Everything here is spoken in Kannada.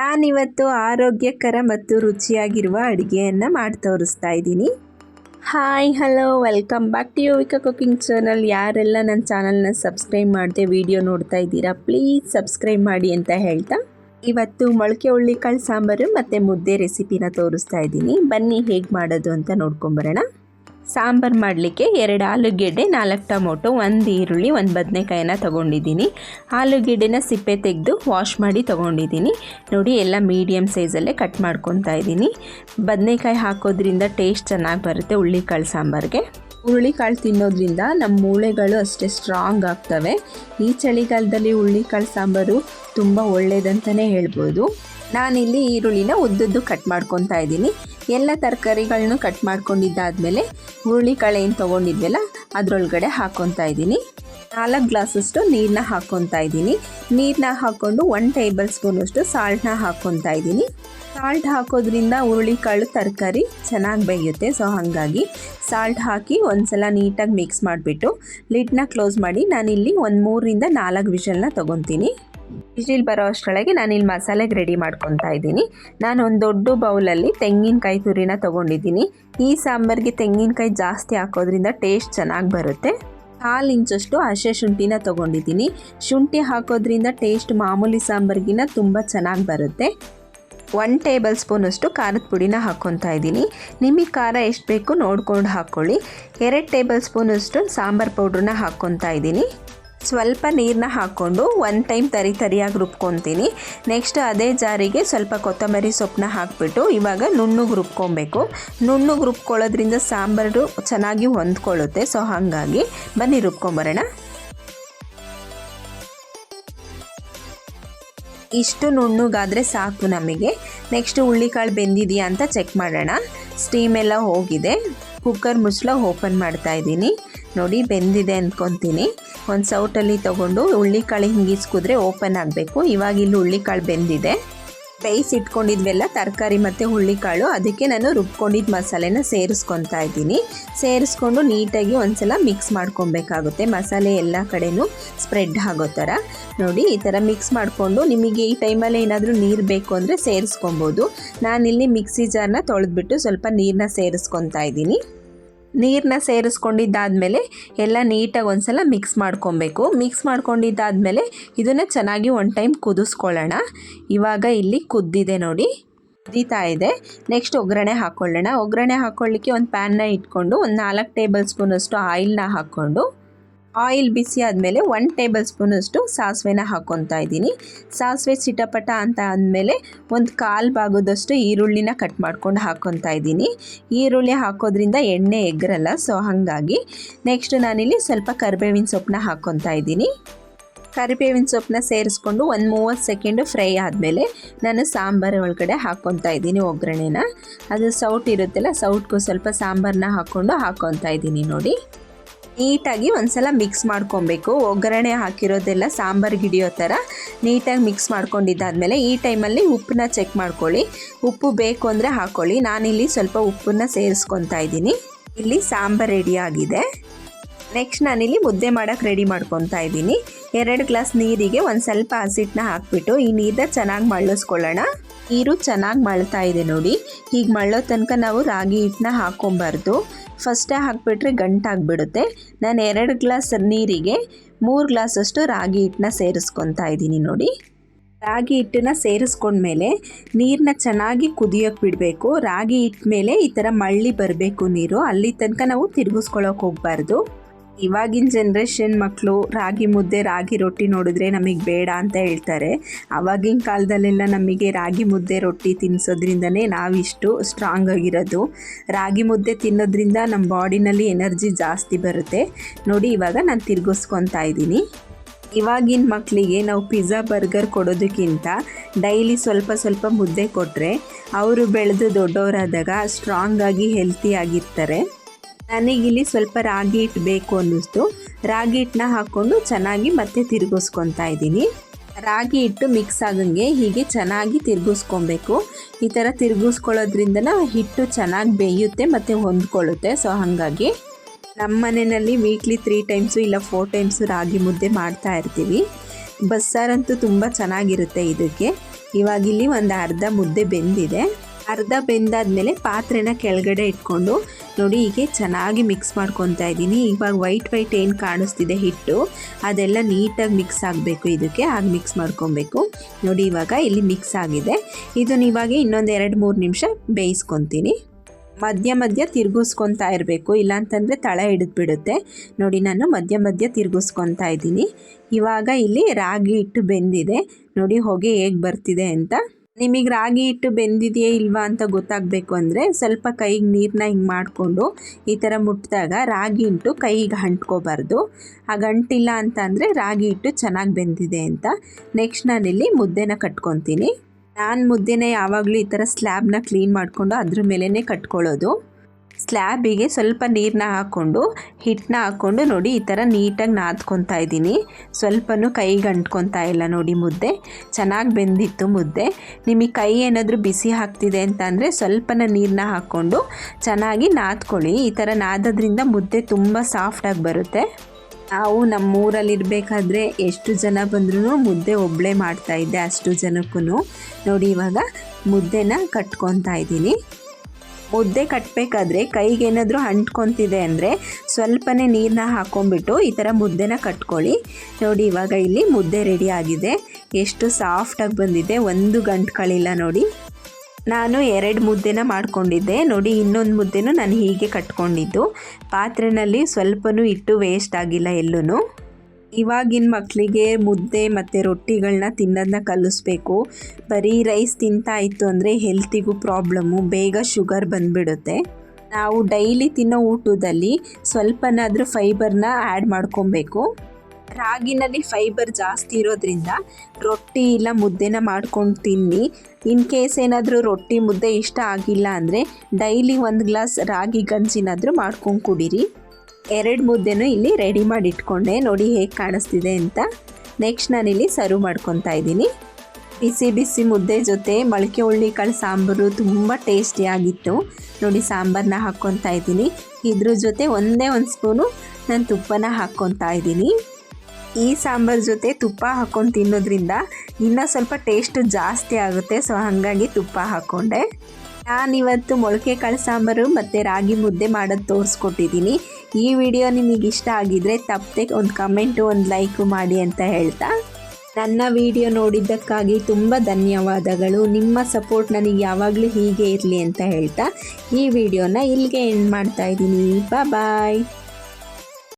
ನಾನಿವತ್ತು ಆರೋಗ್ಯಕರ ಮತ್ತು ರುಚಿಯಾಗಿರುವ ಅಡುಗೆಯನ್ನು ಮಾಡಿ ತೋರಿಸ್ತಾ ಇದ್ದೀನಿ. Hi, hello, welcome back to Yuvika cooking channel. ಯಾರೆಲ್ಲ ನನ್ನ ಚಾನಲ್ನ ಸಬ್ಸ್ಕ್ರೈಬ್ ಮಾಡಿದೆ ವಿಡಿಯೋ ನೋಡ್ತಾ ಇದ್ದೀರಾ, ಪ್ಲೀಸ್ ಸಬ್ಸ್ಕ್ರೈಬ್ ಮಾಡಿ ಅಂತ ಹೇಳ್ತಾ. ಇವತ್ತು ಮೊಳಕೆ ಹುಳ್ಳಿಕಾಳು ಸಾಂಬಾರು ಮತ್ತು ಮುದ್ದೆ ರೆಸಿಪಿನ ತೋರಿಸ್ತಾ ಇದ್ದೀನಿ. ಬನ್ನಿ ಹೇಗೆ ಮಾಡೋದು ಅಂತ ನೋಡ್ಕೊಂಬರೋಣ ಸಾಂಬಾರು ಮಾಡಲಿಕ್ಕೆ ಎರಡು ಆಲೂಗೆಡ್ಡೆ, ನಾಲ್ಕು ಟೊಮೊಟೊ, ಒಂದು ಈರುಳ್ಳಿ, ಒಂದು ಬದನೆಕಾಯಿನ ತೊಗೊಂಡಿದ್ದೀನಿ. ಆಲೂಗೆಡ್ಡೆನ ಸಿಪ್ಪೆ ತೆಗೆದು ವಾಶ್ ಮಾಡಿ ತೊಗೊಂಡಿದ್ದೀನಿ. ನೋಡಿ, ಎಲ್ಲ ಮೀಡಿಯಮ್ ಸೈಜಲ್ಲೇ ಕಟ್ ಮಾಡ್ಕೊತಾ ಇದ್ದೀನಿ. ಬದನೆಕಾಯಿ ಹಾಕೋದ್ರಿಂದ ಟೇಸ್ಟ್ ಚೆನ್ನಾಗಿ ಬರುತ್ತೆ ಹುಳ್ಳಿಕಾಳು ಸಾಂಬಾರಿಗೆ. ಹುರುಳಿಕಾಳು ತಿನ್ನೋದ್ರಿಂದ ನಮ್ಮ ಮೂಳೆಗಳು ಅಷ್ಟೇ ಸ್ಟ್ರಾಂಗ್ ಆಗ್ತವೆ. ಈ ಚಳಿಗಾಲದಲ್ಲಿ ಹುರುಳಿಕಾಳು ಸಾಂಬಾರು ತುಂಬ ಒಳ್ಳೆಯದಂತಲೇ ಹೇಳ್ಬೋದು. ನಾನಿಲ್ಲಿ ಈರುಳ್ಳಿನ ಉದ್ದುದ್ದು ಕಟ್ ಮಾಡ್ಕೊತಾ ಇದ್ದೀನಿ. ಎಲ್ಲ ತರಕಾರಿಗಳನ್ನೂ ಕಟ್ ಮಾಡ್ಕೊಂಡಿದ್ದಾದಮೇಲೆ ಹುರುಳಿಕಾಳು ಏನು ತೊಗೊಂಡಿದ್ವಲ್ಲ, ಅದರೊಳಗಡೆ ಹಾಕ್ಕೊತಾ ಇದ್ದೀನಿ. ನಾಲ್ಕು ಗ್ಲಾಸಷ್ಟು ನೀರನ್ನ ಹಾಕ್ಕೊತಾ ಇದ್ದೀನಿ. ನೀರನ್ನ ಹಾಕ್ಕೊಂಡು ಒನ್ ಟೇಬಲ್ ಸ್ಪೂನಷ್ಟು ಸಾಲ್ಟ್ನ ಹಾಕ್ಕೊತಾ ಇದ್ದೀನಿ. ಸಾಲ್ಟ್ ಹಾಕೋದ್ರಿಂದ ಹುರುಳಿಕಾಳು ತರಕಾರಿ ಚೆನ್ನಾಗಿ ಬೇಯುತ್ತೆ, ಸೊ ಹಾಗಾಗಿ ಸಾಲ್ಟ್ ಹಾಕಿ ಒಂದ್ಸಲ ನೀಟಾಗಿ ಮಿಕ್ಸ್ ಮಾಡಿಬಿಟ್ಟು ಲಿಡ್ನ ಕ್ಲೋಸ್ ಮಾಡಿ ನಾನಿಲ್ಲಿ ಒಂದು ಮೂರರಿಂದ ನಾಲ್ಕು ವಿಷಲ್ನ ತೊಗೊತೀನಿ. ಬಿಸಿಲ್ ಬರೋ ಅಷ್ಟರೊಳಗೆ ನಾನಿಲ್ಲಿ ಮಸಾಲೆಗೆ ರೆಡಿ ಮಾಡ್ಕೊತಾ ಇದ್ದೀನಿ. ನಾನು ಒಂದು ದೊಡ್ಡ ಬೌಲಲ್ಲಿ ತೆಂಗಿನಕಾಯಿ ತುರಿನ ತೊಗೊಂಡಿದ್ದೀನಿ. ಈ ಸಾಂಬಾರಿಗೆ ತೆಂಗಿನಕಾಯಿ ಜಾಸ್ತಿ ಹಾಕೋದ್ರಿಂದ ಟೇಸ್ಟ್ ಚೆನ್ನಾಗಿ ಬರುತ್ತೆ. ಕಾಲು ಇಂಚಷ್ಟು ಹಸೆ ಶುಂಠಿನ ತೊಗೊಂಡಿದ್ದೀನಿ. ಶುಂಠಿ ಹಾಕೋದ್ರಿಂದ ಟೇಸ್ಟ್ ಮಾಮೂಲಿ ಸಾಂಬಾರಿಗಿನ ತುಂಬ ಚೆನ್ನಾಗಿ ಬರುತ್ತೆ. ಒನ್ ಟೇಬಲ್ ಸ್ಪೂನಷ್ಟು ಖಾರದ ಪುಡಿನ ಹಾಕ್ಕೊತಾ ಇದ್ದೀನಿ. ನಿಮಗೆ ಖಾರ ಎಷ್ಟು ಬೇಕು ನೋಡ್ಕೊಂಡು ಹಾಕ್ಕೊಳ್ಳಿ ಎರಡು ಟೇಬಲ್ ಸ್ಪೂನಷ್ಟು ಸಾಂಬಾರು ಪೌಡ್ರನ್ನ ಹಾಕ್ಕೊತಾ ಇದ್ದೀನಿ. ಸ್ವಲ್ಪ ನೀರನ್ನ ಹಾಕ್ಕೊಂಡು ಒನ್ ಟೈಮ್ ತರಿ ತರಿಯಾಗಿ ರುಬ್ಕೊತೀನಿ. ನೆಕ್ಸ್ಟ್ ಅದೇ ಜಾರಿಗೆ ಸ್ವಲ್ಪ ಕೊತ್ತಂಬರಿ ಸೊಪ್ಪನ್ನ ಹಾಕ್ಬಿಟ್ಟು ಇವಾಗ ನುಣ್ಣಗೆ ರುಬ್ಕೊಬೇಕು. ನುಣ್ಣಗೆ ರುಬ್ಕೊಳ್ಳೋದ್ರಿಂದ ಸಾಂಬಾರು ಚೆನ್ನಾಗಿ ಹೊಂದ್ಕೊಳ್ಳುತ್ತೆ ಸೊ ಹಾಗಾಗಿ ಬನ್ನಿ ರುಬ್ಕೊಂಬರೋಣ. ಇಷ್ಟು ನುಣ್ಣಗಾದರೆ ಸಾಕು ನಮಗೆ. ನೆಕ್ಸ್ಟ್ ಹುಳ್ಳಿಕಾಳು ಬೆಂದಿದೆಯಾ ಅಂತ ಚೆಕ್ ಮಾಡೋಣ. ಸ್ಟೀಮ್ ಎಲ್ಲ ಹೋಗಿದೆ. ಕುಕ್ಕರ್ ಮುಚ್ಚಳ ಓಪನ್ ಮಾಡ್ತಾ ಇದ್ದೀನಿ. ನೋಡಿ ಬೆಂದಿದೆ ಅಂದ್ಕೊತೀನಿ ಒಂದು ಸೌಟಲ್ಲಿ ತೊಗೊಂಡು ಹುಳ್ಳಿಕಾಳು ಹಿಂಗಿಸ್ಕಿದ್ರೆ ಓಪನ್ ಆಗಬೇಕು. ಇವಾಗ ಇಲ್ಲಿ ಹುಳ್ಳಿಕಾಳು ಬೆಂದಿದೆ. ಬೇಯಿಸಿ ಇಟ್ಕೊಂಡಿದ್ವೆಲ್ಲ, ತರಕಾರಿ ಮತ್ತು ಹುಳ್ಳಿಕಾಳು. ಅದಕ್ಕೆ ನಾನು ರುಬ್ಕೊಂಡಿದ್ದ ಮಸಾಲೆನ ಸೇರಿಸ್ಕೊತಾ ಇದ್ದೀನಿ. ಸೇರಿಸ್ಕೊಂಡು ನೀಟಾಗಿ ಒಂದ್ಸಲ ಮಿಕ್ಸ್ ಮಾಡ್ಕೊಬೇಕಾಗುತ್ತೆ. ಮಸಾಲೆ ಎಲ್ಲ ಕಡೆನೂ ಸ್ಪ್ರೆಡ್ ಆಗೋ ಥರ. ನೋಡಿ, ಈ ಥರ ಮಿಕ್ಸ್ ಮಾಡಿಕೊಂಡು ನಿಮಗೆ ಈ ಟೈಮಲ್ಲಿ ಏನಾದರೂ ನೀರು ಬೇಕು ಅಂದರೆ ಸೇರಿಸ್ಕೊಬೋದು. ನಾನಿಲ್ಲಿ ಮಿಕ್ಸಿ ಜಾರ್ನ ತೊಳೆದ್ಬಿಟ್ಟು ಸ್ವಲ್ಪ ನೀರನ್ನ ಸೇರಿಸ್ಕೊತಾ ಇದ್ದೀನಿ. ನೀರನ್ನ ಸೇರಿಸ್ಕೊಂಡಿದ್ದಾದಮೇಲೆ ಎಲ್ಲ ನೀಟಾಗಿ ಒಂದು ಸಲ ಮಿಕ್ಸ್ ಮಾಡ್ಕೊಬೇಕು. ಮಿಕ್ಸ್ ಮಾಡ್ಕೊಂಡಿದ್ದಾದಮೇಲೆ ಇದನ್ನು ಚೆನ್ನಾಗಿ ಒನ್ ಟೈಮ್ ಕುದಿಸ್ಕೊಳ್ಳೋಣ. ಇವಾಗ ಇಲ್ಲಿ ಕುದ್ದಿದೆ ನೋಡಿ. ಕುದೀತಾ ಇದೆ. ನೆಕ್ಸ್ಟ್ ಒಗ್ಗರಣೆ ಹಾಕ್ಕೊಳ್ಳೋಣ ಒಗ್ಗರಣೆ ಹಾಕ್ಕೊಳ್ಳಿಕ್ಕೆ ಒಂದು ಪ್ಯಾನ್ನ ಇಟ್ಕೊಂಡು ಒಂದು ನಾಲ್ಕು ಟೇಬಲ್ ಸ್ಪೂನಷ್ಟು ಆಯಿಲ್ನ ಹಾಕ್ಕೊಂಡು ಆಯಿಲ್ ಬಿಸಿ ಆದಮೇಲೆ ಒನ್ ಟೇಬಲ್ ಸ್ಪೂನಷ್ಟು ಸಾಸಿವೆನ ಹಾಕ್ಕೊತಾ ಇದ್ದೀನಿ. ಸಾಸಿವೆ ಸಿಟಪಟ ಅಂತ ಅಂದಮೇಲೆ ಒಂದು ಕಾಲು ಭಾಗದಷ್ಟು ಈರುಳ್ಳಿನ ಕಟ್ ಮಾಡ್ಕೊಂಡು ಹಾಕ್ಕೊತಾ ಇದ್ದೀನಿ. ಈರುಳ್ಳಿ ಹಾಕೋದ್ರಿಂದ ಎಣ್ಣೆ ಎಗ್ರಲ್ಲ ಸೊ ಹಾಗಾಗಿ ನೆಕ್ಸ್ಟ್ ನಾನಿಲ್ಲಿ ಸ್ವಲ್ಪ ಕರಿಬೇವಿನ ಸೊಪ್ಪನ್ನ ಹಾಕ್ಕೊತಾ ಇದ್ದೀನಿ. ಕರಿಬೇವಿನ ಸೊಪ್ಪನ್ನ ಸೇರಿಸ್ಕೊಂಡು ಒಂದು ಮೂವತ್ತು ಸೆಕೆಂಡು ಫ್ರೈ ಆದಮೇಲೆ ನಾನು ಸಾಂಬಾರು ಒಳಗಡೆ ಹಾಕ್ಕೊತಾ ಇದ್ದೀನಿ ಒಗ್ಗರಣೆನ. ಅದು ಸೌಟ್ ಇರುತ್ತಲ್ಲ, ಸೌಟ್ಗೂ ಸ್ವಲ್ಪ ಸಾಂಬಾರನ್ನ ಹಾಕ್ಕೊಂಡು ಹಾಕ್ಕೊತಾ ಇದ್ದೀನಿ ನೋಡಿ. ನೀಟಾಗಿ ಒಂದ್ಸಲ ಮಿಕ್ಸ್ ಮಾಡ್ಕೊಬೇಕು. ಒಗ್ಗರಣೆ ಹಾಕಿರೋದೆಲ್ಲ ಸಾಂಬಾರು ಹಿಡಿಯೋ ಥರ ನೀಟಾಗಿ ಮಿಕ್ಸ್ ಮಾಡ್ಕೊಂಡಿದ್ದಾದ್ಮೇಲೆ ಈ ಟೈಮಲ್ಲಿ ಉಪ್ಪನ್ನ ಚೆಕ್ ಮಾಡ್ಕೊಳ್ಳಿ. ಉಪ್ಪು ಬೇಕು ಅಂದರೆ ಹಾಕ್ಕೊಳ್ಳಿ ನಾನಿಲ್ಲಿ ಸ್ವಲ್ಪ ಉಪ್ಪನ್ನ ಸೇರಿಸ್ಕೊತಾ ಇದ್ದೀನಿ. ಇಲ್ಲಿ ಸಾಂಬಾರು ರೆಡಿಯಾಗಿದೆ ನೆಕ್ಸ್ಟ್ ನಾನಿಲ್ಲಿ ಮುದ್ದೆ ಮಾಡೋಕ್ಕೆ ರೆಡಿ ಮಾಡ್ಕೊತಾ ಇದ್ದೀನಿ. ಎರಡು ಗ್ಲಾಸ್ ನೀರಿಗೆ ಒಂದು ಸ್ವಲ್ಪ ಹಸಿಟ್ಟನ್ನ ಹಾಕ್ಬಿಟ್ಟು, ಈ ನೀರನ್ನ ಚೆನ್ನಾಗಿ ಮಳ್ಳಿಸ್ಕೊಳ್ಳೋಣ. ನೀರು ಚೆನ್ನಾಗಿ ಮಳ್ತಾ ಇದೆ ನೋಡಿ. ಹೀಗೆ ಮಳ್ಳೋ ತನಕ ನಾವು ರಾಗಿ ಹಿಟ್ಟನ್ನ ಹಾಕ್ಕೊಬಾರ್ದು ಫಸ್ಟೇ ಹಾಕ್ಬಿಟ್ರೆ ಗಂಟಾಗ್ಬಿಡುತ್ತೆ. ನಾನು ಎರಡು ಗ್ಲಾಸ್ ನೀರಿಗೆ ಮೂರು ಗ್ಲಾಸಷ್ಟು ರಾಗಿ ಹಿಟ್ಟನ್ನ ಸೇರಿಸ್ಕೊತಾ ಇದ್ದೀನಿ ನೋಡಿ. ರಾಗಿ ಹಿಟ್ಟನ್ನ ಸೇರಿಸ್ಕೊಂಡ್ಮೇಲೆ ನೀರನ್ನ ಚೆನ್ನಾಗಿ ಕುದಿಯೋಕೆ ಬಿಡಬೇಕು. ರಾಗಿ ಹಿಟ್ಟ ಮೇಲೆ ಈ ಥರ ಮಳ್ಳಿ ಬರಬೇಕು ನೀರು. ಅಲ್ಲಿ ತನಕ ನಾವು ತಿರುಗಿಸ್ಕೊಳ್ಳೋಕೆ ಹೋಗಬಾರ್ದು. ಇವಾಗಿನ ಜನ್ರೇಷನ್ ಮಕ್ಕಳು ರಾಗಿ ಮುದ್ದೆ, ರಾಗಿ ರೊಟ್ಟಿ ನೋಡಿದ್ರೆ ನಮಗೆ ಬೇಡ ಅಂತ ಹೇಳ್ತಾರೆ. ಆವಾಗಿನ ಕಾಲದಲ್ಲೆಲ್ಲ ನಮಗೆ ರಾಗಿ ಮುದ್ದೆ, ರೊಟ್ಟಿ ತಿನ್ನಿಸೋದ್ರಿಂದನೇ ನಾವಿಷ್ಟು ಸ್ಟ್ರಾಂಗ್ ಆಗಿರೋದು. ರಾಗಿ ಮುದ್ದೆ ತಿನ್ನೋದ್ರಿಂದ ನಮ್ಮ ಬಾಡಿನಲ್ಲಿ ಎನರ್ಜಿ ಜಾಸ್ತಿ ಬರುತ್ತೆ. ನೋಡಿ, ಇವಾಗ ನಾನು ತಿರ್ಗಿಸ್ಕೊತಾ ಇದ್ದೀನಿ. ಇವಾಗಿನ ಮಕ್ಕಳಿಗೆ ನಾವು ಪಿಜ್ಜಾ ಬರ್ಗರ್ ಕೊಡೋದಕ್ಕಿಂತ ಡೈಲಿ ಸ್ವಲ್ಪ ಸ್ವಲ್ಪ ಮುದ್ದೆ ಕೊಟ್ಟರೆ ಅವರು ಬೆಳೆದು ದೊಡ್ಡವರಾದಾಗ ಸ್ಟ್ರಾಂಗಾಗಿ ಹೆಲ್ತಿಯಾಗಿರ್ತಾರೆ ನನಗಿಲ್ಲಿ ಸ್ವಲ್ಪ ರಾಗಿ ಹಿಟ್ಟು ಬೇಕು ಅನ್ನಿಸ್ತು. ರಾಗಿ ಹಿಟ್ಟನ್ನ ಹಾಕ್ಕೊಂಡು ಚೆನ್ನಾಗಿ ಮತ್ತೆ ತಿರುಗಿಸ್ಕೊತಾ ಇದ್ದೀನಿ. ರಾಗಿ ಹಿಟ್ಟು ಮಿಕ್ಸ್ ಆಗಂಗೆ ಹೀಗೆ ಚೆನ್ನಾಗಿ ತಿರುಗಿಸ್ಕೊಬೇಕು. ಈ ಥರ ತಿರುಗಿಸ್ಕೊಳ್ಳೋದ್ರಿಂದ ಹಿಟ್ಟು ಚೆನ್ನಾಗಿ ಬೇಯುತ್ತೆ ಮತ್ತು ಹೊಂದ್ಕೊಳ್ಳುತ್ತೆ. ಸೊ ಹಾಗಾಗಿ ನಮ್ಮ ಮನೆಯಲ್ಲಿ ವೀಕ್ಲಿ ತ್ರೀ ಟೈಮ್ಸು ಇಲ್ಲ ಫೋರ್ ಟೈಮ್ಸು ರಾಗಿ ಮುದ್ದೆ ಮಾಡ್ತಾ ಇರ್ತೀವಿ. ಬಸ್ಸಾರಂತೂ ತುಂಬ ಚೆನ್ನಾಗಿರುತ್ತೆ ಇದಕ್ಕೆ. ಇವಾಗಿಲ್ಲಿ ಒಂದು ಅರ್ಧ ಮುದ್ದೆ ಬೆಂದಿದೆ. ಅರ್ಧ ಬೆಂದಾದ್ಮೇಲೆ ಪಾತ್ರೆನ ಕೆಳಗಡೆ ಇಟ್ಕೊಂಡು ನೋಡಿ ಹೀಗೆ ಚೆನ್ನಾಗಿ ಮಿಕ್ಸ್ ಮಾಡ್ಕೊತಾ ಇದ್ದೀನಿ. ಇವಾಗ ವೈಟ್ ವೈಟ್ ಏನು ಕಾಣಿಸ್ತಿದೆ ಹಿಟ್ಟು, ಅದೆಲ್ಲ ನೀಟಾಗಿ ಮಿಕ್ಸ್ ಆಗಬೇಕು ಇದಕ್ಕೆ. ಹಾಗೆ ಮಿಕ್ಸ್ ಮಾಡ್ಕೊಬೇಕು. ನೋಡಿ ಇವಾಗ ಇಲ್ಲಿ ಮಿಕ್ಸ್ ಆಗಿದೆ. ಇದನ್ನ ಇವಾಗ ಇನ್ನೊಂದು ಎರಡು ಮೂರು ನಿಮಿಷ ಬೇಯಿಸ್ಕೊತೀನಿ. ಮಧ್ಯ ಮಧ್ಯ ತಿರುಗಿಸ್ಕೊತಾ ಇರಬೇಕು. ಇಲ್ಲಾಂತಂದರೆ ತಳ ಹಿಡಿದ್ಬಿಡುತ್ತೆ. ನೋಡಿ ನಾನು ಮಧ್ಯ ಮಧ್ಯ ತಿರುಗಿಸ್ಕೊತಾ ಇದ್ದೀನಿ. ಇವಾಗ ಇಲ್ಲಿ ರಾಗಿ ಹಿಟ್ಟು ಬೆಂದಿದೆ. ನೋಡಿ ಹೊಗೆ ಹೇಗೆ ಬರ್ತಿದೆ ಅಂತ. ನಿಮಗೆ ರಾಗಿ ಹಿಟ್ಟು ಬೆಂದಿದೆಯೇ ಇಲ್ವಾ ಅಂತ ಗೊತ್ತಾಗಬೇಕು ಅಂದರೆ ಸ್ವಲ್ಪ ಕೈಗೆ ನೀರನ್ನ ಹಿಂಗೆ ಮಾಡಿಕೊಂಡು ಈ ಥರ ಮುಟ್ಟಿದಾಗ ರಾಗಿ ಹಿಟ್ಟು ಕೈಗೆ ಅಂಟ್ಕೋಬಾರ್ದು. ಆ ಗಂಟಿಲ್ಲ ಅಂತ ಅಂದರೆ ರಾಗಿ ಹಿಟ್ಟು ಚೆನ್ನಾಗಿ ಬೆಂದಿದೆ ಅಂತ. ನೆಕ್ಸ್ಟ್ ನಾನಿಲ್ಲಿ ಮುದ್ದೆನ ಕಟ್ಕೊತೀನಿ. ನಾನು ಮುದ್ದೆನ ಯಾವಾಗಲೂ ಈ ಥರ ಸ್ಲ್ಯಾಬ್ನ ಕ್ಲೀನ್ ಮಾಡಿಕೊಂಡು ಅದ್ರ ಮೇಲೇ ಕಟ್ಕೊಳ್ಳೋದು. ಸ್ಲ್ಯಾಬಿಗೆ ಸ್ವಲ್ಪ ನೀರನ್ನ ಹಾಕ್ಕೊಂಡು, ಹಿಟ್ಟನ್ನ ಹಾಕ್ಕೊಂಡು ನೋಡಿ, ಈ ಥರ ನೀಟಾಗಿ ನಾದ್ಕೊತಾ ಇದ್ದೀನಿ. ಸ್ವಲ್ಪನೂ ಕೈಗೆ ಅಂಟ್ಕೊತಾ ಇಲ್ಲ ನೋಡಿ ಮುದ್ದೆ. ಚೆನ್ನಾಗಿ ಬೆಂದಿತ್ತು ಮುದ್ದೆ. ನಿಮಗೆ ಕೈ ಏನಾದರೂ ಬಿಸಿ ಆಗ್ತಿದೆ ಅಂತ ಅಂದರೆ ಸ್ವಲ್ಪನ ನೀರನ್ನ ಹಾಕ್ಕೊಂಡು ಚೆನ್ನಾಗಿ ನಾದ್ಕೊಳ್ಳಿ. ಈ ಥರ ನಾದೋದ್ರಿಂದ ಮುದ್ದೆ ತುಂಬ ಸಾಫ್ಟಾಗಿ ಬರುತ್ತೆ. ನಾವು ನಮ್ಮೂರಲ್ಲಿರಬೇಕಾದ್ರೆ ಎಷ್ಟು ಜನ ಬಂದ್ರೂ ಮುದ್ದೆ ಒಬ್ಬಳೇ ಮಾಡ್ತಾಯಿದ್ದೆ ಅಷ್ಟು ಜನಕ್ಕೂ ನೋಡಿ ಇವಾಗ ಮುದ್ದೆನ ಕಟ್ಕೊತಾ ಇದ್ದೀನಿ. ಮುದ್ದೆ ಕಟ್ಟಬೇಕಾದ್ರೆ ಕೈಗೇನಾದರೂ ಅಂಟ್ಕೊತಿದೆ ಅಂದರೆ ಸ್ವಲ್ಪನೇ ನೀರನ್ನ ಹಾಕ್ಕೊಂಬಿಟ್ಟು ಈ ಥರ ಮುದ್ದೆನ ಕಟ್ಕೊಳ್ಳಿ. ನೋಡಿ, ಇವಾಗ ಇಲ್ಲಿ ಮುದ್ದೆ ರೆಡಿ ಆಗಿದೆ. ಎಷ್ಟು ಸಾಫ್ಟಾಗಿ ಬಂದಿದೆ. ಒಂದು ಗಂಟುಗಳಿಲ್ಲ ನೋಡಿ. ನಾನು ಎರಡು ಮುದ್ದೆನ ಮಾಡ್ಕೊಂಡಿದ್ದೆ. ನೋಡಿ, ಇನ್ನೊಂದು ಮುದ್ದೆನೂ ನಾನು ಹೀಗೆ ಕಟ್ಕೊಂಡಿದ್ದು. ಪಾತ್ರೆನಲ್ಲಿ ಸ್ವಲ್ಪನೂ ಇಟ್ಟು ವೇಸ್ಟ್ ಆಗಿಲ್ಲ ಎಲ್ಲೂ ಇವಾಗಿನ ಮಕ್ಕಳಿಗೆ ಮುದ್ದೆ ಮತ್ತು ರೊಟ್ಟಿಗಳನ್ನ ತಿನ್ನೋದನ್ನ ಕಲಿಸ್ಬೇಕು. ಬರೀ ರೈಸ್ ತಿಂತಾ ಇತ್ತು ಅಂದರೆ ಹೆಲ್ತಿಗೂ ಪ್ರಾಬ್ಲಮ್ಮು ಬೇಗ ಶುಗರ್ ಬಂದುಬಿಡುತ್ತೆ. ನಾವು ಡೈಲಿ ತಿನ್ನೋ ಊಟದಲ್ಲಿ ಸ್ವಲ್ಪನಾದರೂ ಫೈಬರ್ನ ಆ್ಯಡ್ ಮಾಡ್ಕೊಬೇಕು. ರಾಗಿನಲ್ಲಿ ಫೈಬರ್ ಜಾಸ್ತಿ ಇರೋದ್ರಿಂದ ರೊಟ್ಟಿ ಇಲ್ಲ ಮುದ್ದೆನ ಮಾಡ್ಕೊಂಡು ತಿನ್ನಿ. ಇನ್ ಕೇಸ್ ಏನಾದರೂ ರೊಟ್ಟಿ ಮುದ್ದೆ ಇಷ್ಟ ಆಗಿಲ್ಲ ಅಂದರೆ ಡೈಲಿ ಒಂದು ಗ್ಲಾಸ್ ರಾಗಿ ಗಂಜಿನಾದರೂ ಮಾಡ್ಕೊಂಡು ಕುಡೀರಿ. ಎರಡು ಮುದ್ದೆನೂ ಇಲ್ಲಿ ರೆಡಿ ಮಾಡಿ ಇಟ್ಕೊಂಡೆ ನೋಡಿ ಹೇಗೆ ಕಾಣಿಸ್ತಿದೆ ಅಂತ. ನೆಕ್ಸ್ಟ್ ನಾನಿಲ್ಲಿ ಸರ್ವ್ ಮಾಡ್ಕೊತಾ ಇದ್ದೀನಿ. ಬಿಸಿ ಬಿಸಿ ಮುದ್ದೆ ಜೊತೆ ಮೊಳಕೆ ಹುಳ್ಳಿಕಾಳು ಸಾಂಬಾರು ತುಂಬ ಟೇಸ್ಟಿಯಾಗಿತ್ತು ನೋಡಿ ಸಾಂಬಾರನ್ನ ಹಾಕ್ಕೊತಾ ಇದ್ದೀನಿ. ಇದ್ರ ಜೊತೆ ಒಂದೇ ಒಂದು ಸ್ಪೂನು ನಾನು ತುಪ್ಪನ ಹಾಕ್ಕೊತಾ ಇದ್ದೀನಿ. ಈ ಸಾಂಬಾರು ಜೊತೆ ತುಪ್ಪ ಹಾಕ್ಕೊಂಡು ತಿನ್ನೋದ್ರಿಂದ ಇನ್ನೂ ಸ್ವಲ್ಪ ಟೇಸ್ಟ್ ಜಾಸ್ತಿ ಆಗುತ್ತೆ. ಸೊ ಹಾಗಾಗಿ ತುಪ್ಪ ಹಾಕ್ಕೊಂಡೆ. ನಾನಿವತ್ತು ಮೊಳಕೆ ಕಾಳು ಸಾಂಬಾರು ಮತ್ತು ರಾಗಿ ಮುದ್ದೆ ಮಾಡೋದು ತೋರಿಸ್ಕೊಟ್ಟಿದ್ದೀನಿ. ಈ ವಿಡಿಯೋ ನಿಮಗೆ ಇಷ್ಟ ಆಗಿದ್ರೆ ತಪ್ಪದೆ ಒಂದು ಕಮೆಂಟು, ಒಂದು ಲೈಕು ಮಾಡಿ ಅಂತ ಹೇಳ್ತಾ. ನನ್ನ ವಿಡಿಯೋ ನೋಡಿದ್ದಕ್ಕಾಗಿ ತುಂಬ ಧನ್ಯವಾದಗಳು. ನಿಮ್ಮ ಸಪೋರ್ಟ್ ನನಗೆ ಯಾವಾಗಲೂ ಹೀಗೆ ಇರಲಿ ಅಂತ ಹೇಳ್ತಾ. ಈ ವಿಡಿಯೋನ ಇಲ್ಲಿಗೆ ಎಂಡ್ ಮಾಡ್ತಾ ಇದ್ದೀನಿ. ಬಾಯ್